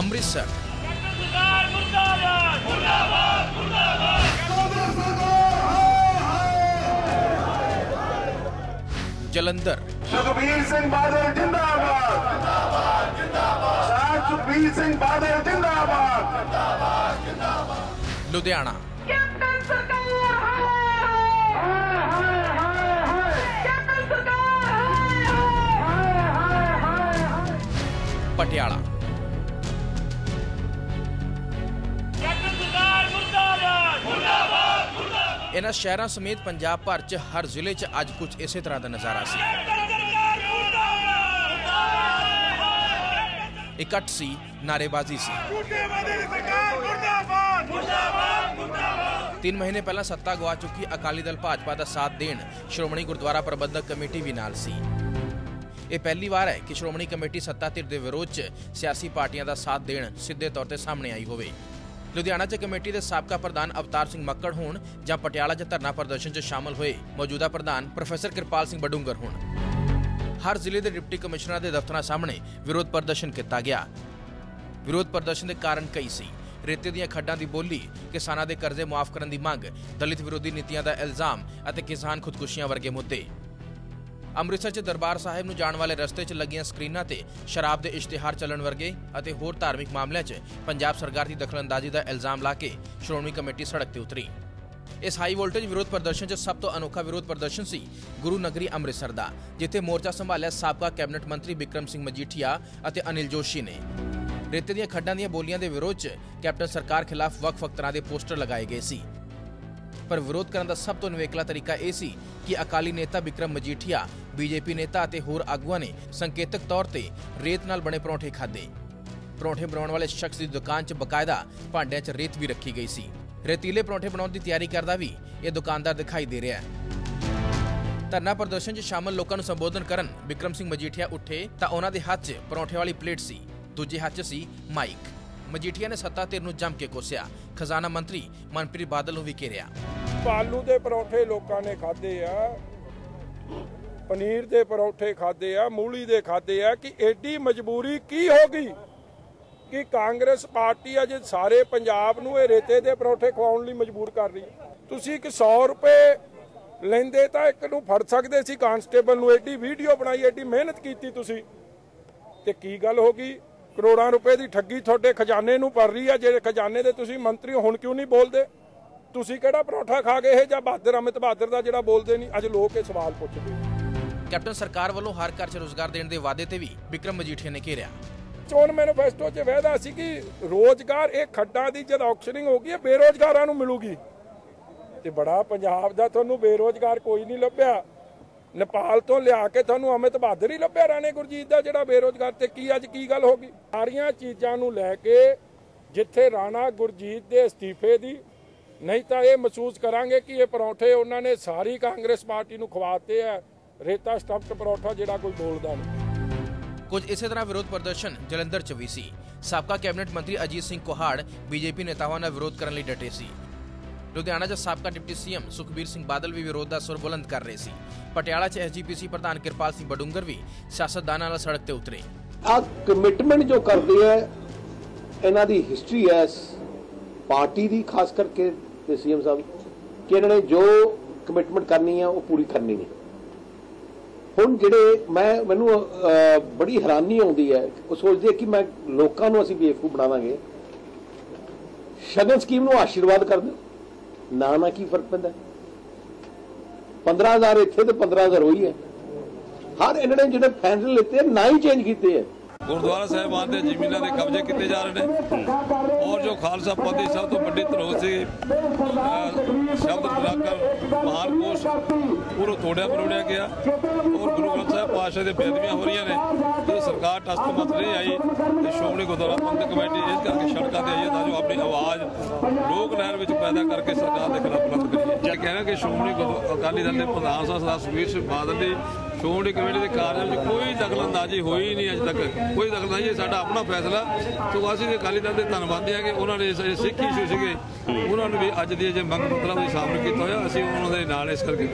ਅੰਮ੍ਰਿਤਸਰ। ਜਲੰਧਰ। ਸੁਖਬੀਰ ਸਿੰਘ ਬਾਦਲ ਜਿੰਦਾਬਾਦ। ਜਿੰਦਾਬਾਦ ਜਿੰਦਾਬਾਦ ਸੁਖਬੀਰ ਸਿੰਘ ਬਾਦਲ ਜਿੰਦਾਬਾਦ। ਲੁਧਿਆਣਾ। ਕੈਪਟਨ ਸਰਕਾਰ ਹਾਏ ਹਾਏ ਹਾਏ ਹਾਏ। ਕੈਪਟਨ ਸਰਕਾਰ ਹਾਏ ਹਾਏ ਹਾਏ ਹਾਏ। ਪਟਿਆਲਾ। ਇਹਨਾਂ ਸ਼ਹਿਰਾਂ ਸਮੇਤ ਪੰਜਾਬ ਭਰ 'ਚ ਹਰ ਜ਼ਿਲ੍ਹੇ 'ਚ ਅੱਜ ਕੁਝ ਇਸੇ ਤਰ੍ਹਾਂ ਦਾ ਨਜ਼ਾਰਾ ਸੀ। ਸਰਕਾਰ ਇਕੱਠ ਸੀ ਨਾਰੇਬਾਜ਼ੀ ਸੀ। ਤਿੰਨ ਮਹੀਨੇ ਪਹਿਲਾਂ ਸੱਤਾ ਗਵਾ ਚੁੱਕੀ ਅਕਾਲੀ ਦਲ ਭਾਜਪਾ ਦਾ ਸਾਥ ਦੇਣ, ਸ਼੍ਰੋਮਣੀ ਗੁਰਦੁਆਰਾ ਪ੍ਰਬੰਧਕ ਕਮੇਟੀ ਵੀ ਨਾਲ ਸੀ। ਇਹ ਪਹਿਲੀ ਵਾਰ ਹੈ ਕਿ ਸ਼੍ਰੋਮਣੀ ਕਮੇਟੀ ਸੱਤਾ ਧਿਰ ਦੇ ਵਿਰੋਧ 'ਚ ਸਿਆਸੀ ਪਾਰਟੀਆਂ ਦਾ ਸਾਥ ਦੇਣ ਸਿੱਧੇ ਤੌਰ ਤੇ ਸਾਹਮਣੇ ਆਈ ਹੋਵੇ। ਲੁਧਿਆਣਾ 'ਚ ਕਮੇਟੀ ਦੇ ਸਾਬਕਾ ਪ੍ਰਧਾਨ ਅਵਤਾਰ ਸਿੰਘ ਮੱਕੜ ਹੋਣ ਜਾਂ ਪਟਿਆਲਾ 'ਚ ਧਰਨਾ ਪ੍ਰਦਰਸ਼ਨ 'ਚ ਸ਼ਾਮਲ ਹੋਏ। ਮੌਜੂਦਾ ਪ੍ਰਧਾਨ ਪ੍ਰੋਫੈਸਰ ਕਿਰਪਾਲ ਸਿੰਘ ਬਡੂੰਗਰ ਹੋਣ। ਹਰ ਜ਼ਿਲ੍ਹੇ ਦੇ ਡਿਪਟੀ ਕਮਿਸ਼ਨਰਾਂ ਦੇ ਦਫ਼ਤਰਾਂ ਸਾਹਮਣੇ ਵਿਰੋਧ ਪ੍ਰਦਰਸ਼ਨ ਕੀਤਾ ਗਿਆ। ਵਿਰੋਧ ਪ੍ਰਦਰਸ਼ਨ ਦੇ ਕਾਰਨ ਕਈ ਸੀ। ਰੇਤੇ ਦੀਆਂ ਖੱਡਾਂ ਦੀ ਬੋਲੀ, ਕਿਸਾਨਾਂ ਦੇ ਕਰਜ਼ੇ ਮਾਫ਼ ਕਰਨ ਦੀ ਮੰਗ, ਦਲਿਤ ਵਿਰੋਧੀ ਨੀਤੀਆਂ ਦਾ ਇਲਜ਼ਾਮ ਅਤੇ ਕਿਸਾਨ ਖੁਦਕੁਸ਼ੀਆਂ ਵਰਗੇ ਮੁੱਦੇ। ਅੰਮ੍ਰਿਤਸਰ 'ਚ ਦਰਬਾਰ ਸਾਹਿਬ ਨੂੰ ਜਾਣ ਵਾਲੇ ਰਸਤੇ 'ਚ ਲੱਗੀਆਂ ਸਕਰੀਨਾਂ ਤੇ ਸ਼ਰਾਬ ਦੇ ਇਸ਼ਤਿਹਾਰ ਚੱਲਣ ਵਰਗੇ ਅਤੇ ਹੋਰ ਧਾਰਮਿਕ ਮਾਮਲਿਆਂ 'ਚ ਪੰਜਾਬ ਸਰਕਾਰ ਦੀ ਦਖਲਅੰਦਾਜ਼ੀ ਦਾ ਇਲਜ਼ਾਮ ਲਾ ਕੇ ਸ਼੍ਰੋਮਣੀ ਕਮੇਟੀ ਸੜਕ ਤੇ ਉਤਰੀ। ਇਸ ਹਾਈ ਵੋਲਟੇਜ ਵਿਰੋਧ ਪ੍ਰਦਰਸ਼ਨ 'ਚ ਸਭ ਤੋਂ ਅਨੋਖਾ ਵਿਰੋਧ ਪ੍ਰਦਰਸ਼ਨ ਸੀ ਗੁਰੂ ਨਗਰੀ ਅੰਮ੍ਰਿਤਸਰ ਦਾ, ਜਿੱਥੇ ਮੋਰਚਾ ਸੰਭਾਲਿਆ ਸਾਬਕਾ ਕੈਬਨਿਟ ਮੰਤਰੀ ਬਿਕਰਮ ਸਿੰਘ ਮਜੀਠੀਆ ਅਤੇ ਅਨਿਲ ਜੋਸ਼ੀ ਨੇ। ਰੇਤੇ ਦੀਆਂ ਖੱਡਾਂ ਦੀਆਂ ਬੋਲੀਆਂ ਦੇ ਵਿਰੋਧ 'ਚ ਕੈਪਟਨ ਸਰਕਾਰ ਖਿਲਾਫ ਵੱਖ-ਵੱਖ ਤਰ੍ਹਾਂ ਦੇ ਪੋਸਟਰ ਲਗਾਏ ਗਏ ਸੀ। ਪਰ ਵਿਰੋਧ ਕਰਨ ਦਾ ਸਭ ਤੋਂ ਨਿਵੇਕਲਾ ਤਰੀਕਾ ਇਹ ਸੀ ਕਿ ਅਕਾਲੀ ਨੇਤਾ ਬਿਕਰਮ ਮਜੀਠੀਆ, ਬੀਜੇਪੀ ਨੇਤਾ ਅਤੇ ਹੋਰ ਆਗੂਆਂ ਨੇ ਸੰਕੇਤਕ ਤੌਰ ਤੇ ਰੇਤ ਨਾਲ ਬਣੇ ਪਰੌਂਠੇ ਖਾਦੇ ਪਰੌਂਠੇ ਬਣਾਉਣ ਵਾਲੇ ਸ਼ਖਸ ਦੀ ਦੁਕਾਨ 'ਚ ਬਕਾਇਦਾ ਭਾਂਡਿਆਂ 'ਚ ਰੇਤ ਵੀ ਰੱਖੀ ਗਈ ਸੀ। ਰੇਤੀਲੇ ਪਰੌਂਠੇ ਬਣਾਉਣ ਦੀ ਤਿਆਰੀ ਕਰਦਾ ਵੀ ਇਹ ਦੁਕਾਨਦਾਰ ਦਿਖਾਈ ਦੇ ਰਿਹਾ ਹੈ। ਧਰਨਾ ਪ੍ਰਦਰਸ਼ਨ 'ਚ ਸ਼ਾਮਲ ਲੋਕਾਂ ਨੂੰ ਸੰਬੋਧਨ ਕਰਨ ਬਿਕਰਮ ਸਿੰਘ ਮਜੀਠੀਆ ਉੱਠੇ ਤਾਂ ਉਹਨਾਂ ਦੇ ਹੱਥ 'ਚ ਪਰੌਂਠੇ ਵਾਲੀ ਪਲੇਟ ਸੀ। ਦੂਜੇ ਹੱਥ 'ਚ ਸੀ ਮਾਈਕ। ਮਜੀਠੀਆ ਨੇ ਸੱਤਾ ਧਿਰ ਨੂੰ ਜੰਮ ਕੇ ਕੋਸਿਆ। ਖਜ਼ਾਨਾ ਮੰਤਰੀ ਮਨਪ੍ਰੀਤ ਬਾਦਲ ਨੂੰ ਵੀ ਘੇਰਿਆ। ਆਲੂ ਦੇ ਪਰੌਠੇ ਲੋਕਾਂ ਨੇ ਖਾਦੇ ਆ। ਪਨੀਰ ਦੇ ਪਰੌਠੇ ਖਾਦੇ ਆ, ਮੂਲੀ ਦੇ ਖਾਦੇ ਆ ਕਿ ਐਡੀ ਮਜਬੂਰੀ ਕੀ ਹੋ ਗਈ ਕਿ ਕਾਂਗਰਸ ਪਾਰਟੀ ਅਜੇ ਸਾਰੇ ਪੰਜਾਬ ਨੂੰ ਇਹ ਰੇਤੇ ਦੇ ਪਰੌਠੇ ਖਵਾਉਣ ਲਈ ਮਜਬੂਰ ਕਰ ਰਹੀ ਹੈ। ਤੁਸੀਂ ਇੱਕ 100 ਰੁਪਏ ਲੈਂਦੇ ਤਾਂ ਇੱਕ ਨੂੰ ਫੜ ਸਕਦੇ ਸੀ ਕਾਂਸਟੇਬਲ ਨੂੰ ਐਡੀ ਵੀਡੀਓ ਬਣਾਈ ਐਡੀ ਮਿਹਨਤ ਕੀਤੀ ਤੁਸੀਂ। ਤੇ ਕੀ ਗੱਲ ਹੋ ਗਈ? ਕਰੋੜਾਂ ਰੁਪਏ ਦੀ ਠੱਗੀ ਤੁਹਾਡੇ ਖਜ਼ਾਨੇ ਨੂੰ ਪੜ ਰਹੀ ਆ ਜਿਹੜੇ ਖਜ਼ਾਨੇ ਦੇ ਤੁਸੀਂ ਮੰਤਰੀ ਹੋ, ਹੁਣ ਕਿਉਂ ਨਹੀਂ ਬੋਲਦੇ? ਤੁਸੀਂ ਕਿਹੜਾ ਪਰੌਠਾ ਖਾ ਗਏ ਇਹ ਜਾਂ ਬਹਾਦਰ ਅਮਿਤ ਬਹਾਦਰ ਦਾ ਜਿਹੜਾ ਬੋਲਦੇ ਨਹੀਂ? ਅੱਜ ਲੋਕ ਇਹ ਸਵਾਲ ਪੁੱਛਦੇ ਕੈਪਟਨ ਸਰਕਾਰ ਵੱਲੋਂ ਹਰ ਘਰ 'ਚ ਰੋਜ਼ਗਾਰ ਦੇਣ ਦੇ ਵਾਅਦੇ ਤੇ ਵੀ ਬਿਕਰਮ ਮਜੀਠੀਆ ਨੇ ਘੇਰਿਆ। ਚੋਣ ਮੈਨੀਫੈਸਟੋ 'ਚ ਵਾਅਦਾ ਸੀ ਕਿ ਰੋਜ਼ਗਾਰ ਇਹ ਖੱਡਾਂ ਦੀ ਜਦ ਆਕਸ਼ਨਿੰਗ ਹੋ ਗਈ ਇਹ ਬੇਰੋਜ਼ਗਾਰਾਂ ਨੂੰ ਮਿਲੂਗੀ। ਤੇ ਬੜਾ ਪੰਜਾਬ ਦਾ ਤੁਹਾਨੂੰ ਬੇਰੋਜ਼ਗਾਰ ਕੋਈ ਨਹੀਂ ਲੱਭਿਆ। ਨੇਪਾਲ ਤੋਂ ਲਿਆ ਕੇ ਤੁਹਾਨੂੰ ਅਮਿਤ ਬਹਾਦਰ ਹੀ ਲੱਭਿਆ ਰਾਣੇ ਗੁਰਜੀਤ ਦਾ, ਜਿਹੜਾ ਬੇਰੋਜ਼ਗਾਰ ਤੇ ਕੀ ਅੱਜ ਕੀ ਗੱਲ ਹੋ ਗਈ? ਸਾਰੀਆਂ ਚੀਜ਼ਾਂ ਨੂੰ ਲੈ ਕੇ ਜਿੱਥੇ ਰਾਣਾ ਗੁਰਜੀਤ ਦੇ ਅਸਤੀਫੇ ਦੀ, ਨਹੀਂ ਤਾਂ ਇਹ ਮਹਿਸੂਸ ਕਰਾਂਗੇ ਕਿ ਇਹ ਪਰੌਂਠੇ ਉਹਨਾਂ ਨੇ ਸਾਰੀ ਕਾਂਗਰਸ ਪਾਰਟੀ ਨੂੰ ਖਵਾਤੇ ਆ। ਰੇਤਾ ਸਟਫਡ ਪਰੌਠਾ ਜਿਹੜਾ ਕੋਈ ਬੋਲਦਾ ਨਹੀਂ। ਕੁਝ ਇਸੇ ਤਰ੍ਹਾਂ ਵਿਰੋਧ ਪ੍ਰਦਰਸ਼ਨ ਜਲੰਧਰ 'ਚ ਵੀ ਸੀ। ਸਾਬਕਾ ਕੈਬਨਿਟ ਮੰਤਰੀ ਅਜੀਤ ਸਿੰਘ ਕੋਹਾੜ, ਬੀਜੇਪੀ ਨੇਤਾਵਾਂ ਨਾਲ ਵਿਰੋਧ ਕਰਨ ਲਈ ਡਟੇ ਸੀ। ਲੁਧਿਆਣਾ 'ਚ ਸਾਬਕਾ ਡਿਪਟੀ ਸੀਐਮ ਸੁਖਬੀਰ ਸਿੰਘ ਬਾਦਲ ਵੀ ਵਿਰੋਧ ਦਾ ਸੁਰ ਬੁਲੰਦ ਕਰ ਰਹੇ ਸੀ। ਪਟਿਆਲਾ 'ਚ ਐਸਜੀਪੀਸੀ ਪ੍ਰਧਾਨ ਕਿਰਪਾਲ ਸਿੰਘ ਬਡੂੰਗਰ ਵੀ ਸਿਆਸਤਦਾਨਾਂ ਨਾਲ ਸੜਕ ਤੇ ਉਤਰੇ। ਆ ਕਮਿਟਮੈਂਟ ਜੋ ਕਰਦੇ ਹੈ ਇਹਨਾਂ ਦੀ ਹਿਸਟਰੀ ਹੈ ਪਾਰਟੀ ਦੀ, ਖਾਸ ਕਰਕੇ ਤੇ ਸੀਐਮ ਸਾਹਿਬ, ਕਿ ਇਹਨਾਂ ਨੇ ਜੋ ਕਮਿਟਮੈਂਟ ਕਰਨੀ ਹੈ ਉਹ ਪੂਰੀ ਕਰਨੀ ਹੈ ਹੁਣ ਜਿਹੜੇ ਮੈਂ, ਮੈਨੂੰ ਬੜੀ ਹੈਰਾਨੀ ਆਉਂਦੀ ਹੈ ਉਹ ਸੋਚਦੇ ਕਿ ਮੈਂ ਲੋਕਾਂ ਨੂੰ ਅਸੀਂ ਬੇਵਕੂਫ ਬਣਾਵਾਂਗੇ। ਸ਼ਗਨ ਸਕੀਮ ਨੂੰ ਆਸ਼ੀਰਵਾਦ ਕਰ ਦਿਓ। ਨਾ ਨਾ ਕੀ ਫ਼ਰਕ ਪੈਂਦਾ? 15000 ਇੱਥੇ ਤੇ 15000 ਹੋਈ ਹੈ। ਹਰ ਇਹਨਾਂ ਨੇ ਜਿਹੜੇ ਫੈਸਲੇ ਲਿੱਤੇ ਆ, ਨਾ ਹੀ ਚੇਂਜ ਕੀਤੇ ਹੈ ਗੁਰਦੁਆਰਾ ਸਾਹਿਬਾਨ ਦੇ ਜ਼ਮੀਨਾਂ ਦੇ ਕਬਜ਼ੇ ਕੀਤੇ ਜਾ ਰਹੇ ਨੇ। ਔਰ ਜੋ ਖਾਲਸਾ ਪੰਥ ਦੀ ਸਭ ਤੋਂ ਵੱਡੀ ਧਰੋਹ ਸੀ ਅਹ, ਸ਼ਬਦ ਬਲਾਕਰ ਮਹਾਨ ਕੋਸ਼ ਪੂਰਾ ਤੋੜਿਆ ਪਰੋੜਿਆ ਗਿਆ। ਔਰ ਗੁਰੂ ਗ੍ਰੰਥ ਸਾਹਿਬ ਪਾਤਸ਼ਾਹ ਦੇ ਬੇਦਬੀਆਂ ਹੋ ਰਹੀਆਂ ਨੇ। ਸਰਕਾਰ ਟਸ ਤੋਂ ਮਤ ਨਹੀਂ ਆਈ ਤੇ ਸ਼੍ਰੋਮਣੀ ਗੁਰਦੁਆਰਾ ਪ੍ਰਬੰਧਕ ਕਮੇਟੀ ਇਸ ਕਰਕੇ ਸੜਕਾਂ ਤੇ ਆਈ ਹੈ ਤਾਂ ਜੋ ਆਪਣੀ ਆਵਾਜ਼ ਲੋਕ ਲਹਿਰ ਵਿੱਚ ਪੈਦਾ ਕਰਕੇ ਸਰਕਾਰ ਦੇ ਖਿਲਾਫ ਬੁਲੰਦ ਕਰੀਏ। ਜੇ ਕਹਿਣਾ ਕਿ ਸ਼੍ਰੋਮਣੀ ਅਕਾਲੀ ਦਲ ਦੇ ਪ੍ਰਧਾਨ ਸਾਹਿਬ ਸਰਦਾਰ ਸੁਖਬੀਰ ਸਿੰਘ ਬਾਦਲ ਦੀ ਸ਼੍ਰੋਮਣੀ ਕਮੇਟੀ ਦੇ ਕਾਰਜਾਂ ਵਿੱਚ ਕੋਈ ਦਖਲਅੰਦਾਜ਼ੀ ਹੋਈ ਨਹੀਂ ਅਜੇ ਤੱਕ। ਕੋਈ ਦਖਲਅੰਦਾਜ਼ੀ ਇਹ ਸਾਡਾ ਆਪਣਾ ਫੈਸਲਾ। ਸੋ ਅਸੀਂ ਅਕਾਲੀ ਦਲ ਦੇ ਧੰਨਵਾਦੀ ਹਾਂ ਕਿ ਉਹਨਾਂ ਨੇ ਜਿਹੜੇ ਸਿੱਖ ਇਸ਼ੂ ਸੀਗੇ ਉਹਨਾਂ ਨੂੰ ਵੀ ਅੱਜ ਦੀ ਜੇ ਮੰਗ ਮਤਲਬ ਦੀ ਸਾਹਮਣੇ ਕੀਤਾ ਹੋਇਆ। ਅਸੀਂ ਉਹਨਾਂ ਦੇ ਨਾਲ ਇਸ ਕਰਕੇ